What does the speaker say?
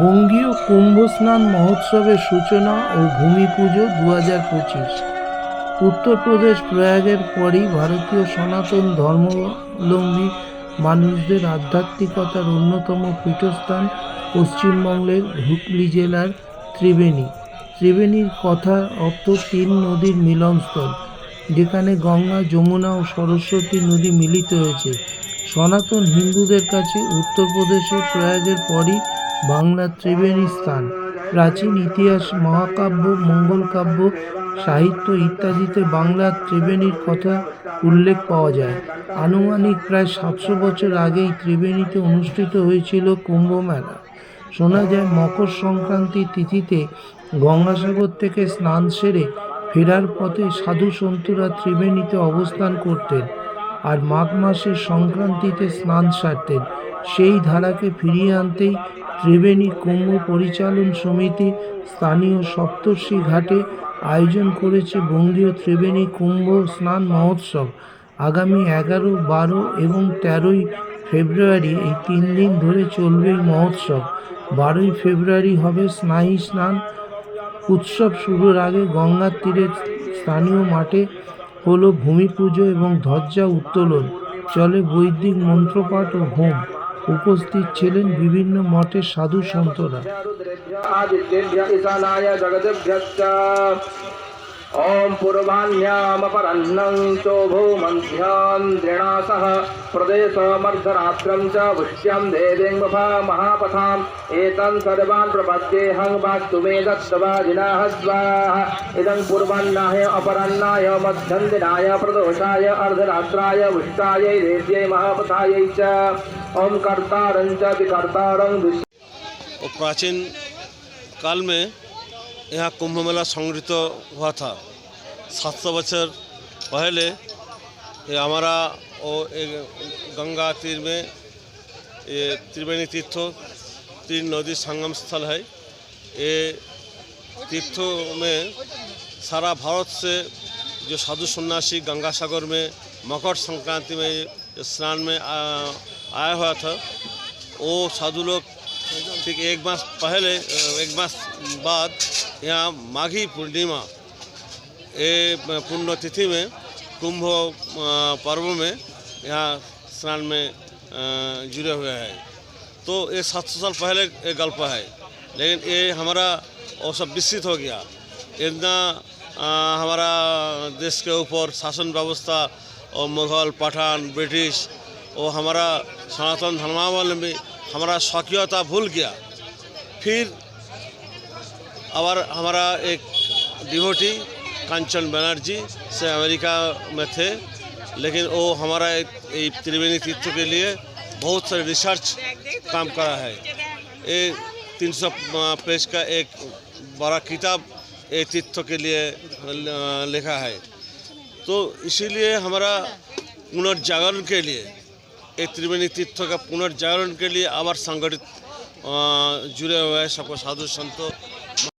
বঙ্গীয় কুম্ভ স্নান মহোৎসবের সূচনা ও ভূমি পুজো দু হাজার পঁচিশ। উত্তরপ্রদেশ প্রয়াগের পরই ভারতীয় সনাতন ধর্মাবলম্বী মানুষদের আধ্যাত্মিকতার অন্যতম পীঠস্থান পশ্চিমবঙ্গের হুগলি জেলার ত্রিবেণী। ত্রিবেণীর কথা অর্থ তিন নদীর মিলনস্থল, যেখানে গঙ্গা, যমুনা ও সরস্বতী নদী মিলিত হয়েছে। সনাতন হিন্দুদের কাছে উত্তরপ্রদেশের প্রয়াগের পরই বাংলার ত্রিবেণী স্থান। প্রাচীন ইতিহাস, মহাকাব্য, মঙ্গল কাব্য, সাহিত্য ইত্যাদিতে বাংলার ত্রিবেণীর কথা উল্লেখ পাওয়া যায়। আনুমানিক প্রায় সাতশো বছর আগেই ত্রিবেণীতে অনুষ্ঠিত হয়েছিল কুম্ভ মেলা শোনা যায়, মকর সংক্রান্তি তিথিতে গঙ্গাসাগর থেকে স্নান সেরে ফেরার পথে সাধু সন্তুরা ত্রিবেণীতে অবস্থান করতেন আর মাঘ মাসের সংক্রান্তিতে স্নান সারতেন। সেই ধারাকে ফিরিয়ে আনতেই ত্রিবেণী কুম্ভ পরিচালন সমিতি স্থানীয় সপ্তর্ষি ঘাটে আয়োজন করেছে বঙ্গীয় ত্রিবেণী কুম্ভ স্নান মহোৎসব। আগামী এগারো, বারো এবং তেরোই ফেব্রুয়ারি এই তিন দিন ধরে চলবে এই মহোৎসব। বারোই ফেব্রুয়ারি হবে স্নায়ী স্নান উৎসব শুরুর আগে গঙ্গার তীরে স্থানীয় মাঠে হলো ভূমি পুজো এবং ধ্বজা উত্তোলন। চলে বৈদিক মন্ত্রপাঠ ও হোম। উপস্থিত ছিলেন বিভিন্ন মঠের সাধু সন্তরা। जगदिभ्यश्च ॐ पूर्वाह्यामपरह्नं चोभो मन्ध्यान्द्रिणा सह प्रदेशमर्धरात्रं च पुष्यं देवेङ्गफा महापथाम्। एतं सर्वान् प्रपद्येऽहं वास्तु मे दत्तवादिनाः स्वाहा। इदं पूर्वाह्नाय अपराह्नाय मध्यन्दिनाय, प्रदोषाय, अर्धरात्राय उष्टायै देव्यै महापथायै च। ॐ कर्तारं च विकर्तारं प्राचीन काल में यहाँ कुंभ मेला संगठित हुआ था सात सौ बच्चर पहले ये हमारा और गंगा तीर में ये त्रिवेणी तीर्थ तीन नदी संगम स्थल है ये तीर्थों में सारा भारत से जो साधु सन्यासी गंगा सागर में मकर संक्रांति में स्नान में आया हुआ था वो साधु लोग ठीक, एक मास पहले एक मास बाद यहाँ माघी पूर्णिमा ये पुण्यतिथि में, कुंभ पर्व में यहाँ स्नान में जुड़े हुए हैं। तो ये सात सौ साल पहले एक गल्प है, लेकिन ये हमारा और सब विस्तृत हो गया। इतना हमारा देश के ऊपर शासन व्यवस्था और मुगल, पठान, ब्रिटिश और हमारा सनातन धर्मावलंबी, हमारा स्वकीयता भूल गया। फिर और हमारा एक डिवोटी कांचन बनर्जी से अमेरिका में थे, लेकिन वो हमारा एक एक त्रिवेणी तीर्थ के लिए बहुत सारे रिसर्च काम करा है। ये तीन सौ पेज का एक बड़ा किताब ये तीर्थ के लिए लिखा है। तो इसीलिए हमारा पुनर्जागरण के लिए এই ত্রিবেণী তীর্থকে পুনর্জাগরণকে নিয়ে আবার সাংগঠিত জুড়ে হয় সকল সাধু সন্ত